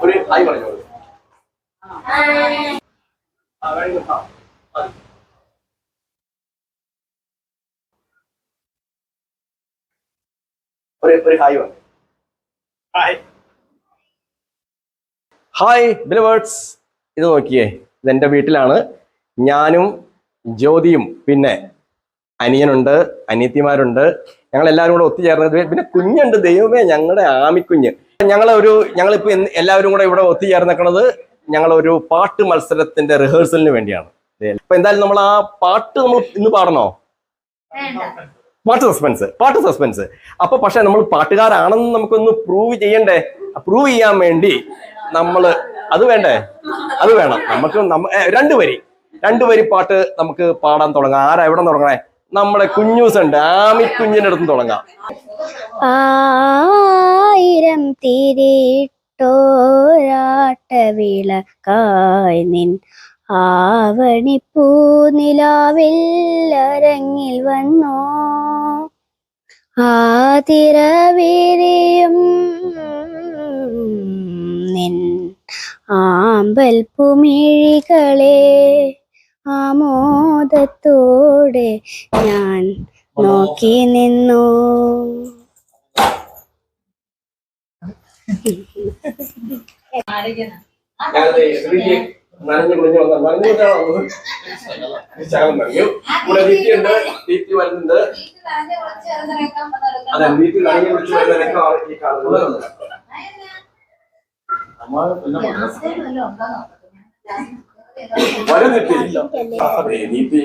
ഒരു ഹായ് പറഞ്ഞോളൂ ആ, വേണമെങ്കിൽ ആ, മതി. ഒരു ഒരു ഹായ് വന്നു ഹായ് ഹായ് ബിലവേർഡ്സ് ഇത് നോക്കിയേ. ഇത് എന്റെ വീട്ടിലാണ്. ഞാനും ജ്യോതിയും പിന്നെ അനിയനുണ്ട് അനിയത്തിമാരുണ്ട്. ഞങ്ങൾ എല്ലാവരും കൂടെ ഒത്തുചേർന്നത് പിന്നെ കുഞ്ഞുണ്ട്. ദൈവമേ ഞങ്ങളുടെ ആമിക്കുഞ്ഞ്. ഞങ്ങളൊരു ഒരു ഞങ്ങളിപ്പോ എല്ലാവരും കൂടെ ഇവിടെ ഒത്തുചേർന്നിക്കണത് ഞങ്ങളൊരു പാട്ട് മത്സരത്തിന്റെ റിഹേഴ്സലിന് വേണ്ടിയാണ്. അപ്പൊ എന്തായാലും നമ്മൾ ആ പാട്ട് നമ്മൾ ഇന്ന് പാടണോ? പാട്ട് സസ്പെൻസ് പാട്ട് സസ്പെൻസ് അപ്പൊ പക്ഷെ നമ്മൾ പാട്ടുകാരാണെന്ന് നമുക്കൊന്ന് പ്രൂവ് ചെയ്യണ്ടേ? പ്രൂവ് ചെയ്യാൻ വേണ്ടി നമ്മൾ അത് വേണ്ടേ? അത് വേണം. നമുക്ക് രണ്ടു വരി. രണ്ടു വരി പാട്ട് നമുക്ക് പാടാൻ തുടങ്ങാം. ആരാ എവിടെ തുടങ്ങണേ? നമ്മളെ കുഞ്ഞൂസ് ഉണ്ട് ആമി കുഞ്ഞിന്റെ അടുത്ത് തുടങ്ങാം. ആയിരം തിരിട്ടോരാട്ടവിളക്കായി നിൻ ആവണിപ്പൂ നിലാവിൽ അരങ്ങിൽ വന്നോ? ആതിരവീരിയും നിൻ ആമ്പൽ പുമിഴികളെ ആമോദത്തോടെ ഞാൻ നോക്കി നിന്നു. നനഞ്ഞു കുളിഞ്ഞു വന്ന നനഞ്ഞു ശകലം നനഞ്ഞു ഇവിടെ ഉണ്ട് ദീപ്തി വരുന്നുണ്ട്. അതെ ദീപ്തി നനഞ്ഞു കുളിച്ചു വരുന്നതിനൊക്കെ ഈ കാണുന്നത്. വരും ദീപ്തി അതെ ദീപ്തി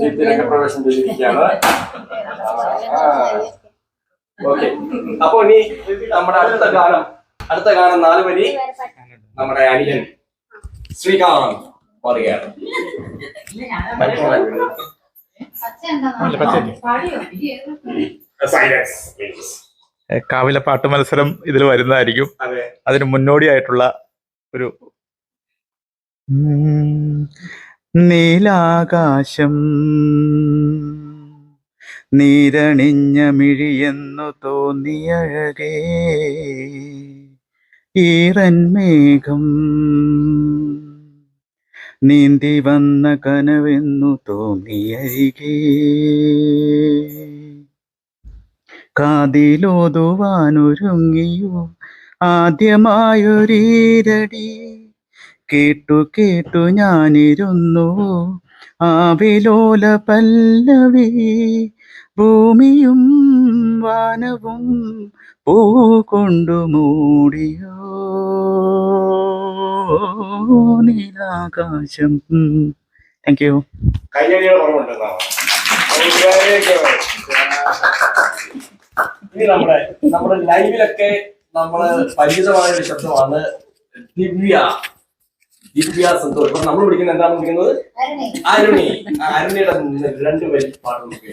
ദീപ്തി രംഗപ്രവേശം ചെയ്തിരിക്കുകയാണ്. ഓക്കെ. അപ്പൊ ഇനി നമ്മുടെ അടുത്ത ഗാനം. അടുത്ത ഗാനം നാല് വരി നമ്മുടെ അനിയൻ. ശ്രീകാന്ത് പറയുകയാണ്. കാവിലെ പാട്ട് മത്സരം ഇതിൽ വരുന്നതായിരിക്കും. അതിന് മുന്നോടിയായിട്ടുള്ള ഒരു നീലാകാശം നീരണിഞ്ഞ മിഴിയെന്നു തോന്നിയഴകേ. ഈറൻ മേഘം. നീന്തി വന്ന കനവെന്നു തോന്നിയരികെ കാതിലോതുവാനൊരുങ്ങിയോ? ആദ്യമായൊരീരടി. കേട്ടു കേട്ടു ഞാനിരുന്നു. ആവിലോല പല്ലവി ഭൂമിയും വാനവും പൂ കൊണ്ടു മൂടിയോ? നീലാകാശം. താങ്ക് യു നമ്മുടെ നമ്മുടെ ലൈവിലൊക്കെ നമ്മൾ പരിചിതമായ ഒരു ശബ്ദമാണ് ദിവ്യ. ദിവ്യ സന്തോഷ് ഇപ്പൊ നമ്മൾ വിളിക്കുന്നത് എന്താണ് വിളിക്കുന്നത്? അരുണി. അരുണിയുടെ രണ്ട് വരി പാട്ട് നമുക്ക്.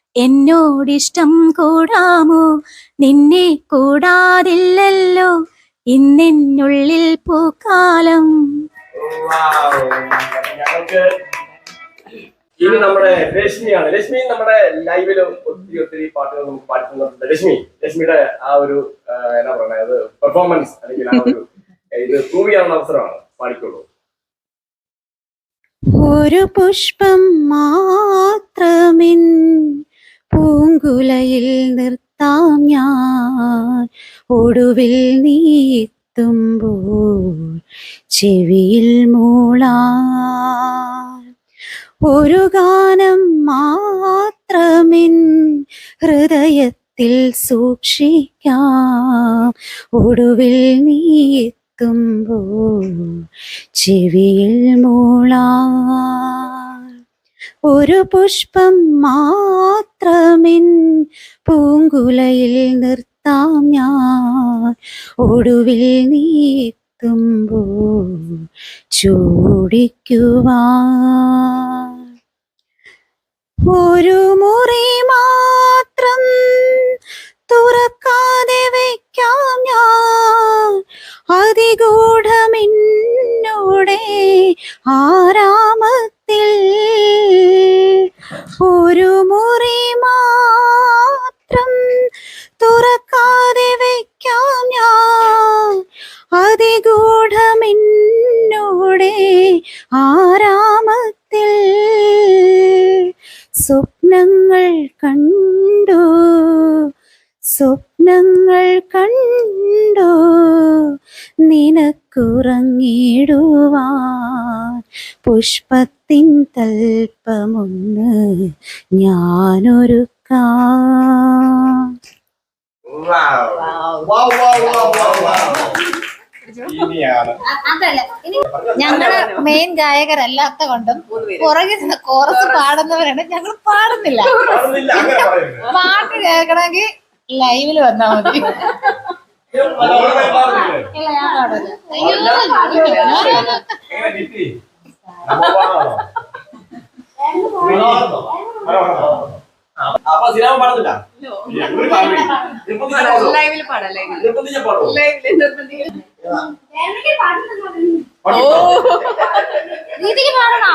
എന്നോടിഷ്ടം കൂടാമോ? നിന്നെ കൂടാതില്ലല്ലോ. ഇന്നെന്നുള്ളിൽ പൂക്കാലം. ഇനി നമ്മുടെ രശ്മിയാണ്. രശ്മി നമ്മുടെ ലൈവിൽ ഒത്തിരി ഒത്തിരി പാട്ടുകൾ നമുക്ക് പാടുന്നുണ്ട് രശ്മി രശ്മിയുടെ ആ ഒരു എന്നാ പറയുന്നത് പെർഫോമൻസ് അല്ലെങ്കിൽ ആ ഒരു ഇത് പ്രൂവ് ചെയ്യാനുള്ള അവസരമാണ്. പാടിക്കുള്ളൂ ഒരു പുഷ്പം മാത്രമിൻ പൂങ്കുലയിൽ നിർത്താം ഞാൻ. ഒടുവിൽ നീത്തുമ്പോൾ ചെവിയിൽ മൂളാ. ഒരു ഗാനം മാത്രമിൻ ഹൃദയത്തിൽ സൂക്ഷിക്കാം. ഒടുവിൽ നീത്തുമ്പോൾ ചെവിയിൽ മൂളാ. ഒരു പുഷ്പം മാത്രമിൻ പൂങ്കുലയിൽ നിർത്താം ഞാൻ. ഒടുവിൽ നീത്തുമ്പോ ചൂടിക്കുവാ ഒരു മുറി മാത്രം തുറക്കാതെ വയ്ക്കാം ഞാൻ. അതിഗൂഢമിന്നോടെ ആരാമത്തിൽ ഒരു മുറി മാത്രം തുറക്കാതെ വയ്ക്കാം ഞാൻ. അതിഗൂഢമിന്നോടെ തൽപ്പമൊന്ന് ഞാനൊരുക്കാം. ഇനിയാണ്. അതല്ല. ഇനി ഞങ്ങൾ മെയിൻ ഗായകരല്ലാത്ത കൊണ്ടും പുറകിൽ നിന്ന് കോറസ് പാടുന്നവരാണ്. ഞങ്ങൾ പാടുന്നില്ല. പാടുന്നില്ല, അങ്ങനെ പറയരുത്. പാട്ട് കേൾക്കണമെങ്കിൽ ലൈവിൽ വന്നാ മതി. പാടില്ല. അപ്പൊ സിനിമ പാടുന്നില്ല? ലൈവിൽ പാടാം ലൈവിൽ നിർബന്ധിച്ചാ പാടുവോ? പാടണോ? രീതിക്ക് പാടണോ?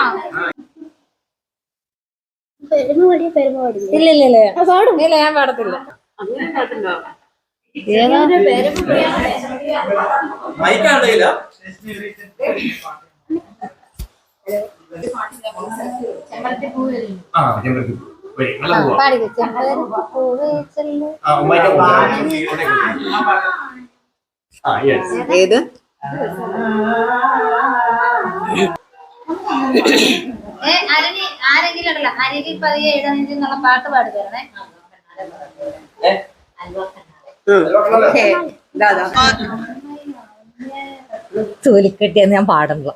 ഇല്ല ഇല്ല ഇല്ല. പാടും. ഇല്ല ഞാൻ പാടത്തില്ല. മൈക്ക് ആരുടെ കയ്യിലാ? ആ, ചെമ്പരത്തി ഏത്? ആരെങ്കിലും അല്ല അരികിൽ പതിയെ എഴുതാനെങ്കിൽ എന്നുള്ള പാട്ട് പാടി തരണേ തോലിക്കെട്ടിയെന്ന് ഞാൻ പറഞ്ഞു.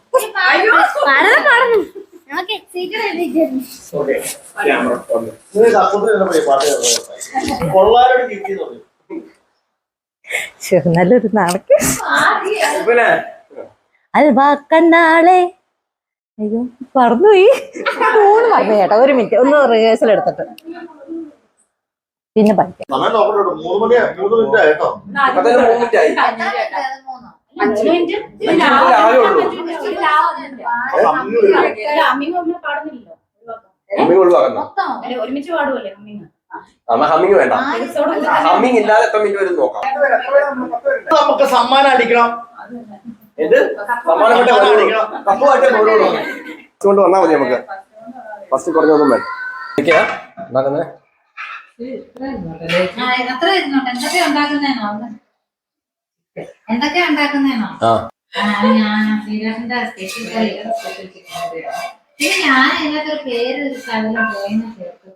നല്ലൊരു നാളെ അൽവാക്കണ്ണാളെ അൽവാ കണ്ണാളെ. അയ്യോ പറഞ്ഞുപോയി മൂന്ന് പറഞ്ഞു ചേട്ടാ ഒരു മിനിറ്റ് ഒന്ന് റിഹേഴ്സൽ എടുത്തിട്ട്. പിന്നെ പഠിക്കാം. മിനിറ്റ് ഉള്ളൂ. ഹമ്മിങ് ഒഴിവാക്കണം അമ്മ ഹമ്മിങ്? വേണ്ട. ഹമ്മിങ് ഇല്ലാതെ എത്ര മിനിറ്റ് വരും നോക്കാം. നമുക്ക് സമ്മാനം അടിക്കണം. എന്ത്? സമ്മാനം കപ്പുമായിട്ട്. കൊണ്ട് വന്നാ മതി നമുക്ക്. ഫസ്റ്റ് കുറഞ്ഞൊന്നും വേണ്ട ഇതൊക്കെയാ ഉണ്ടാക്കുന്നത് എത്ര ഇരുന്നോട്ടെ എന്തൊക്കെ ഉണ്ടാക്കുന്നേനോ ഒന്ന് ആ. ആ, ഞാൻ സ്പെഷ്യൽ കറി സ്പെഷ്യൽ ചിക്കൻ കറിയാണ് പിന്നെ ഞാൻ ഇതിനകത്ത് ഒരു പേര് ഒരു കടല പോയെന്ന് ചേർത്തു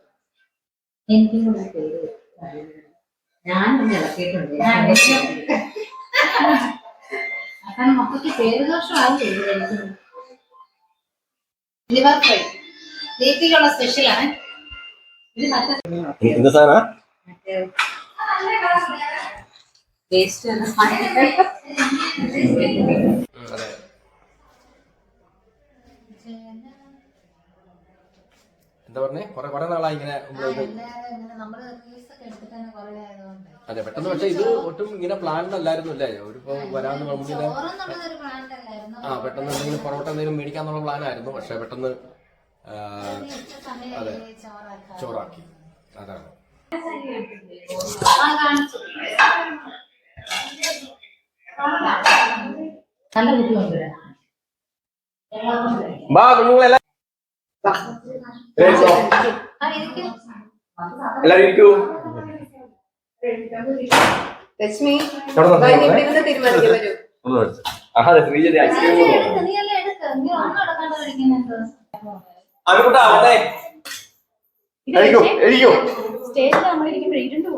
എനിക്കും കൂടെ പേര് ഞാനൊന്ന് ഇളക്കിയിട്ടുണ്ട്. അപ്പം മൊത്തത്തിൽ പേര് ലിവർ ഫ്രൈ ദീപികയുള്ള സ്പെഷ്യലാണ് ഇത് മറ്റേ എന്ത് സാധന ടേസ്റ്റ് എന്താ പറഞ്ഞേ? കൊറേ കൊറേ നാളായി ഇങ്ങനെ അതെ പെട്ടെന്ന് പക്ഷെ ഇത് ഒട്ടും ഇങ്ങനെ പ്ലാൻഡ് അല്ലായിരുന്നു അല്ലേ? ഒരു വരാന്ന് നമുക്കിങ്ങനെ ആ പെട്ടെന്ന് എന്തെങ്കിലും പൊറോട്ട എന്തെങ്കിലും മേടിക്കാന്നുള്ള പ്ലാൻ ആയിരുന്നു. പക്ഷെ പെട്ടെന്ന് അതെ. ചോറാക്കാം. ചോറാക്കി. അതാണ്. നല്ല ബുദ്ധിമുട്ട് ബാ കുഞ്ഞുങ്ങളെല്ലാം എല്ലാരും ഇരിക്കൂ. ലക്ഷ്മി സ്റ്റേജിൽ നമ്മളിരിക്കുമ്പോൾ ഇരുണ്ട്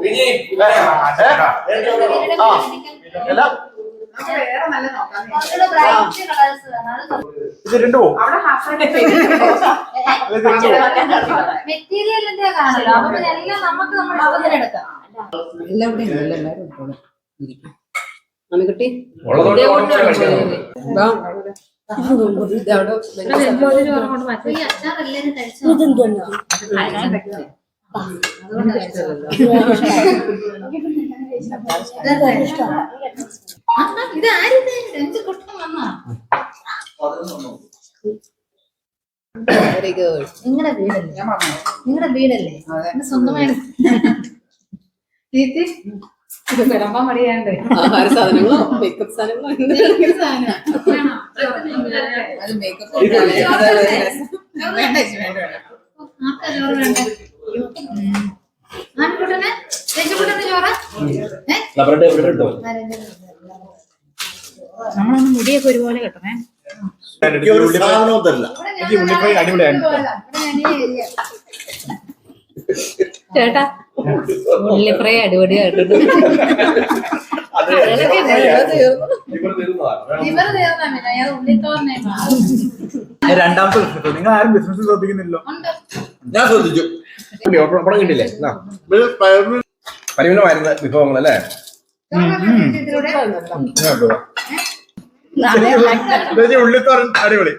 പോകും ശ്രീജി ആ എല്ലാം കുറച്ചുകൂടെ ബ്രൈറ്റ് കളേഴ്സ് വേണം. ഇത് രണ്ടു പോകും മെറ്റീരിയലിന്റെ കാണല്ലോ അപ്പൊ പിന്നെ എല്ലാം നമുക്ക് നമ്മുടെ എടുക്കാം. എല്ലാം ഇവിടെ എല്ലാവരും ഉണ്ടോ? ഇരിക്കും. ഇതേ ആരും കുട്ടം വന്നാ വെരി ഗുഡ് നിങ്ങളുടെ വീടല്ലേ നിങ്ങളുടെ വീടല്ലേ സ്വന്തമായി ചേച്ചി ഇത് വിളമ്പാൻ മടിയാണ്ട് ആഹാര സാധനങ്ങളോ മേക്കപ്പ് സാധനങ്ങളോ അത് മേക്കപ്പ് വേണ്ട ചേച്ചി, വേണ്ട ആൺകുട്ടനെ? ചോറ്? നമ്മളൊന്ന് മുടിയൊക്കെ ഒരുപോലെ കെട്ടണേ. ചേട്ടാ ഉള്ളിപ്രയ അടിപൊളിയായിട്ടുണ്ട് രണ്ടാമത്തെ നിങ്ങൾ ആരും ബിസിനസ് ശ്രദ്ധിക്കുന്നില്ലോ ഉണ്ട്. ഞാൻ ശ്രദ്ധിച്ചു. പടം കിട്ടില്ലേ പരിമിതമായിരുന്ന വിഭവങ്ങൾ അല്ലേ ഉള്ളിത്തോരൻ അടിപൊളി.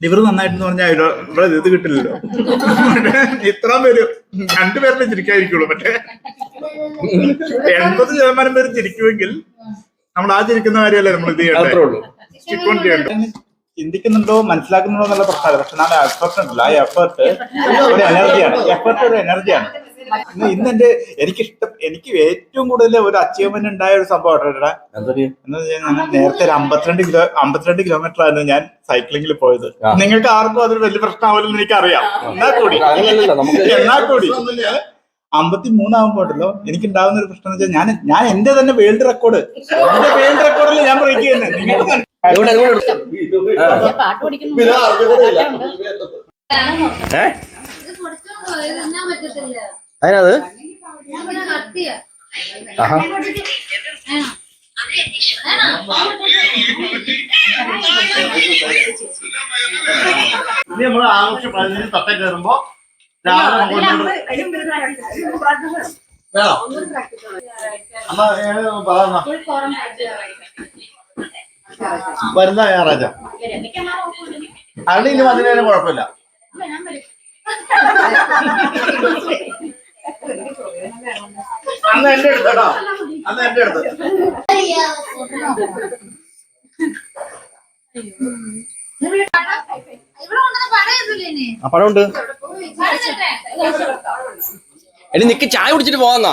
ലിവർ നന്നായിട്ടെന്ന് പറഞ്ഞാൽ ഇവിടെ ഇത് കിട്ടില്ലല്ലോ. ഇത്ര പേര് രണ്ടുപേരുടെ ചിരിക്കാതിരിക്കുള്ളൂ പക്ഷേ എൺപത് ശതമാനം പേര് ചിരിക്കുമെങ്കിൽ നമ്മൾ ആ ചിരിക്കുന്ന കാര്യമല്ലേ നമ്മൾ ഇത് ചെയ്യണ്ടേ? ഉള്ളൂ. ചിക്കോൺ ചെയ്യണ്ടേ ചിന്തിക്കുന്നുണ്ടോ മനസ്സിലാക്കുന്നുണ്ടോ എന്നുള്ള പ്രശ്നമല്ല. പക്ഷെ നാളെ എഫേർട്ട് ഉണ്ടല്ലോ. ആ എഫേർട്ട് ഒരു എനർജിയാണ്. എഫേർട്ട് ഒരു എനർജിയാണ്. ഇന്ന് ഇന്ന് എന്റെ എനിക്ക് ഇഷ്ടം എനിക്ക് ഏറ്റവും കൂടുതൽ ഒരു അച്ചീവ്മെന്റ് ഉണ്ടായ ഒരു സംഭവം എന്ന് വെച്ചാൽ നേരത്തെ ഒരു അമ്പത്തിരണ്ട് കിലോ അമ്പത്തിരണ്ട് കിലോമീറ്റർ ആയിരുന്നു ഞാൻ സൈക്ലിംഗിൽ പോയത്. നിങ്ങൾക്ക് ആർക്കും അതൊരു വലിയ പ്രശ്നമാവില്ലെന്ന് എനിക്ക് അറിയാം എന്നാ കൂടി? നമുക്ക് എന്നാ കൂടി? അമ്പത്തി മൂന്നാകുമ്പോട്ടല്ലോ എനിക്ക് ഉണ്ടാകുന്ന ഒരു പ്രശ്നം എന്ന് വെച്ചാൽ ഞാൻ ഞാൻ എന്റെ തന്നെ വേൾഡ് റെക്കോർഡ് എന്റെ വേൾഡ് റെക്കോർഡിൽ ഞാൻ ബ്രേക്ക് ചെയ്യുന്നത്. നിങ്ങൾക്ക്. പാട്ട് പഠിക്കുന്നു അതിനത് ആഹാ? ഇനി നമ്മൾ ആഘോഷം പതിനഞ്ച് തട്ട കയറുമ്പോ ഏത് പറയുന്ന വരുന്ന ഞായറാഴ്ച ഇനി വന്നതിനും കുഴപ്പമില്ല അന്ന് എന്റെ അടുത്ത് കേട്ടോ അന്ന് എന്റെ അടുത്ത് പഴമുണ്ട്. എടി നിക്ക് ചായ കുടിച്ചിട്ട് പോവാന്നാ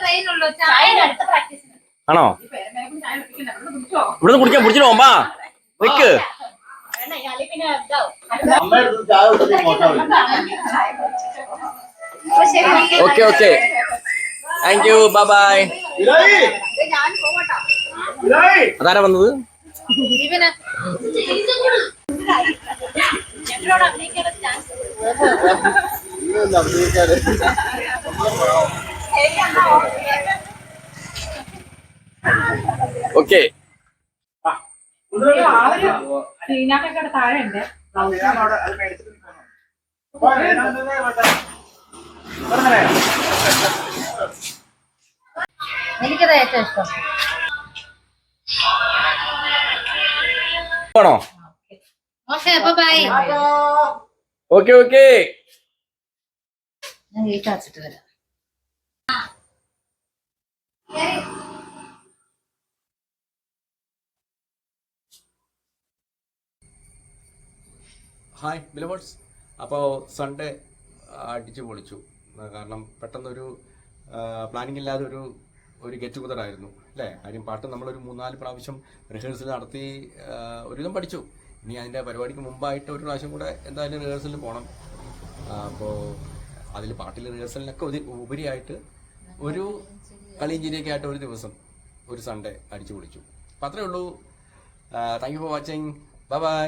ട്രെയിനുള്ളൂ. ചായ അടുത്ത ന്. ആണോ? ഇവിടുന്ന് കുടിക്കാൻ ചായ കുടിച്ചിട്ട് നോക്കാൻ okay okay. Thank you bye bye അതാരാ വന്നത്? ഇവന്. ഓക്കെ. എനിക്കത് ഏറ്റവും ഇഷ്ടം. ആണോ? ഓക്കെ ഓക്കെ ഞാൻ അടച്ചിട്ട് വരാം. ഹായ് ബിലവേഴ്സ് അപ്പോൾ സൺഡേ അടിച്ചു പൊളിച്ചു. കാരണം പെട്ടെന്നൊരു പ്ലാനിങ് ഇല്ലാതെ ഒരു ഒരു ഗെറ്റ് ടുഗദർ ആയിരുന്നു അല്ലേ? കാര്യം പാട്ട് നമ്മളൊരു മൂന്നാൽ പ്രാവശ്യം റിഹേഴ്സൽ നടത്തി ഒരുവിധം പഠിച്ചു. ഇനി അതിന്റെ പരിപാടിക്ക് മുമ്പായിട്ട് ഒരു പ്രാവശ്യം കൂടെ എന്തായാലും റിഹേഴ്സലിന് പോകണം അപ്പോൾ അതിൽ പാട്ടിൽ റിഹേഴ്സലിനൊക്കെ ഉപരി- ഉപരിയായിട്ട് ഒരു കളി ചിരിയൊക്കെ ആയിട്ട് ഒരു ദിവസം ഒരു സൺഡേ അടിച്ചു പൊളിച്ചു. അപ്പം അത്രേ ഉള്ളൂ. Thank you for watching bye bye